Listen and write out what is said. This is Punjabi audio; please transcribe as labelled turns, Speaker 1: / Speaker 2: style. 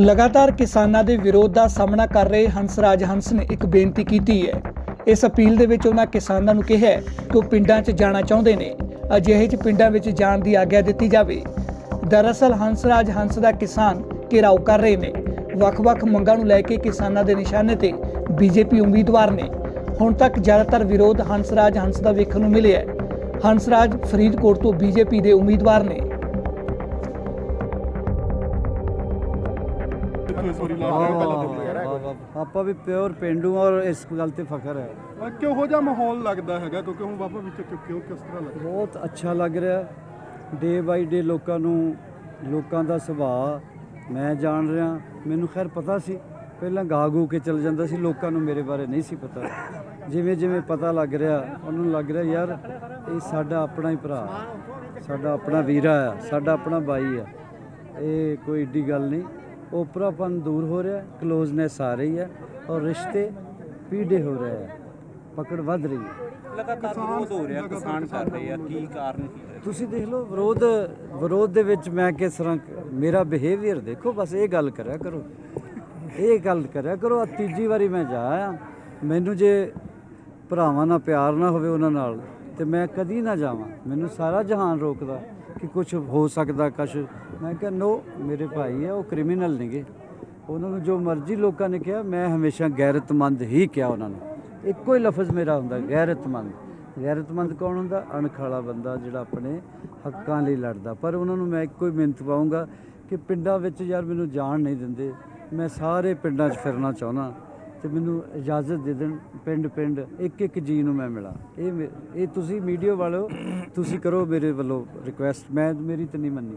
Speaker 1: ਲਗਾਤਾਰ ਕਿਸਾਨਾਂ ਦੇ ਵਿਰੋਧ ਦਾ ਸਾਹਮਣਾ ਕਰ ਰਹੇ ਹੰਸਰਾਜ ਹੰਸ ਨੇ ਇੱਕ ਬੇਨਤੀ ਕੀਤੀ ਹੈ। ਇਸ ਅਪੀਲ ਦੇ ਵਿੱਚ ਉਹਨਾਂ ਕਿਸਾਨਾਂ ਨੂੰ ਕਿਹਾ ਕਿ ਉਹ ਪਿੰਡਾਂ 'ਚ ਜਾਣਾ ਚਾਹੁੰਦੇ ਨੇ। ਅਜਿਹੇ 'ਚ ਪਿੰਡਾਂ ਵਿੱਚ ਜਾਣ ਦੀ ਆਗਿਆ ਦਿੱਤੀ ਜਾਵੇ। ਦਰਅਸਲ ਹੰਸਰਾਜ ਹੰਸ ਦਾ ਕਿਸਾਨ ਘੇਰਾਓ ਕਰ ਰਹੇ ਨੇ। ਵੱਖ-ਵੱਖ ਮੰਗਾਂ ਨੂੰ ਲੈ ਕੇ ਕਿਸਾਨਾਂ ਦੇ ਨਿਸ਼ਾਨੇ ਤੇ ਬੀਜੇਪੀ ਉਮੀਦਵਾਰ ਨੇ। ਹੁਣ ਤੱਕ ਜ਼ਿਆਦਾਤਰ ਵਿਰੋਧ ਹੰਸਰਾਜ ਹੰਸ ਦਾ ਵੇਖਣ ਨੂੰ ਮਿਲਿਆ ਹੈ। ਹੰਸਰਾਜ ਫਰੀਦਕੋਟ ਤੋਂ ਬੀਜੇਪੀ ਦੇ ਉਮੀਦਵਾਰ ਨੇ।
Speaker 2: ਆਪਾਂ ਵੀ ਪਿਓਰ ਪਿੰਡੂ ਔਰ ਇਸ ਗੱਲ ਤੇ ਫਖਰ ਹੈ।
Speaker 3: ਕਿਹੋ ਜਿਹਾ ਮਾਹੌਲ ਲੱਗਦਾ ਹੈਗਾ? ਕਿਉਂਕਿ ਹੁਣ ਬਾਬਾ ਵਿੱਚ ਕਿਉਂ ਕਿਉਂ ਕਿਸ ਤਰ੍ਹਾਂ ਲੱਗਦਾ?
Speaker 2: ਬਹੁਤ ਅੱਛਾ ਲੱਗ ਰਿਹਾ। ਡੇ ਬਾਈ ਡੇ ਲੋਕਾਂ ਨੂੰ ਲੋਕਾਂ ਦਾ ਸੁਭਾਅ ਮੈਂ ਜਾਣ ਰਿਹਾ। ਮੈਨੂੰ ਖੈਰ ਪਤਾ ਸੀ। ਪਹਿਲਾਂ ਗਾਗੂ ਕੇ ਚਲ ਜਾਂਦਾ ਸੀ। ਲੋਕਾਂ ਨੂੰ ਮੇਰੇ ਬਾਰੇ ਨਹੀਂ ਸੀ ਪਤਾ। ਜਿਵੇਂ ਜਿਵੇਂ ਪਤਾ ਲੱਗ ਰਿਹਾ ਉਹਨਾਂ ਨੂੰ ਲੱਗ ਰਿਹਾ ਯਾਰ ਇਹ ਸਾਡਾ ਆਪਣਾ ਹੀ ਭਰਾ ਸਾਡਾ ਆਪਣਾ ਵੀਰਾ ਆ ਸਾਡਾ ਆਪਣਾ ਬਾਈ ਆ ਇਹ ਕੋਈ ਏਡੀ ਗੱਲ ਨਹੀਂ। ਓਪਰਾਪਨ ਦੂਰ ਹੋ ਰਿਹਾ ਕਲੋਜ਼ਨੈਸ ਆ ਰਹੀ ਹੈ ਔਰ ਰਿਸ਼ਤੇ ਪੀੜੇ ਹੋ ਰਹੇ ਆ ਪਕੜ ਵੱਧ ਰਹੀ ਹੈ।
Speaker 4: ਲਗਾਤਾਰ ਵਿਰੋਧ ਹੋ ਰਿਹਾ ਕਿਸਾਨ ਕਰ ਰਹੇ ਆ ਕੀ ਕਾਰਨ ਕੀ ਹੈ?
Speaker 2: ਤੁਸੀਂ ਦੇਖ ਲਓ ਵਿਰੋਧ ਵਿਰੋਧ ਦੇ ਵਿੱਚ ਮੈਂ ਕਿਸ ਤਰ੍ਹਾਂ ਮੇਰਾ ਬਿਹੇਵੀਅਰ ਦੇਖੋ ਬਸ ਇਹ ਗੱਲ ਕਰਿਆ ਕਰੋ। ਇਹ ਗੱਲ ਕਰਿਆ ਕਰੋ ਆ ਤੀਜੀ ਵਾਰੀ ਮੈਂ ਜਾ ਆਇਆ। ਮੈਨੂੰ ਜੇ ਭਰਾਵਾਂ ਨਾਲ ਪਿਆਰ ਨਾ ਹੋਵੇ ਉਹਨਾਂ ਨਾਲ ਤੇ ਮੈਂ ਕਦੀ ਨਾ ਜਾਵਾਂ। ਮੈਨੂੰ ਸਾਰਾ ਜਹਾਨ ਰੋਕਦਾ। ਕਿ ਕੁਝ ਹੋ ਸਕਦਾ ਕਸ਼ ਮੈਂ ਕਿਹਾ, ਨੋ, ਮੇਰੇ ਭਾਈ ਆ, ਉਹ ਕ੍ਰਿਮੀਨਲ ਨੇਗੇ। ਉਹਨਾਂ ਨੂੰ ਜੋ ਮਰਜ਼ੀ ਲੋਕਾਂ ਨੇ ਕਿਹਾ, ਮੈਂ ਹਮੇਸ਼ਾ ਗੈਰਤਮੰਦ ਹੀ ਕਿਹਾ ਉਹਨਾਂ ਨੂੰ। ਇੱਕੋ ਹੀ ਲਫ਼ਜ਼ ਮੇਰਾ ਹੁੰਦਾ, ਗੈਰਤਮੰਦ। ਗੈਰਤਮੰਦ ਕੌਣ ਹੁੰਦਾ? ਅਣਖਾਲਾ ਬੰਦਾ ਜਿਹੜਾ ਆਪਣੇ ਹੱਕਾਂ ਲਈ ਲੜਦਾ। ਪਰ ਉਹਨਾਂ ਨੂੰ ਮੈਂ ਇੱਕੋ ਹੀ ਮਿਹਨਤ ਪਾਉਂਗਾ ਕਿ ਪਿੰਡਾਂ ਵਿੱਚ ਯਾਰ ਮੈਨੂੰ ਜਾਣ ਨਹੀਂ ਦਿੰਦੇ। ਮੈਂ ਸਾਰੇ ਪਿੰਡਾਂ 'ਚ ਫਿਰਨਾ ਚਾਹੁੰਦਾ। ਤੇ ਮੈਨੂੰ ਇਜਾਜ਼ਤ ਦੇ ਦੇਣ ਪਿੰਡ ਪਿੰਡ, ਇੱਕ ਇੱਕ ਜੀ ਨੂੰ ਮੈਂ ਮਿਲਾਂ। ਇਹ ਮੇ- ਇਹ ਤੁਸੀਂ ਮੀਡੀਆ ਵਾਲੋ ਤੁਸੀਂ ਕਰੋ ਮੇਰੇ ਵੱਲੋਂ ਰਿਕੁਐਸਟ ਮੈਂ, ਮੇਰੀ ਤਾਂ ਨਹੀਂ ਮੰਨੀ।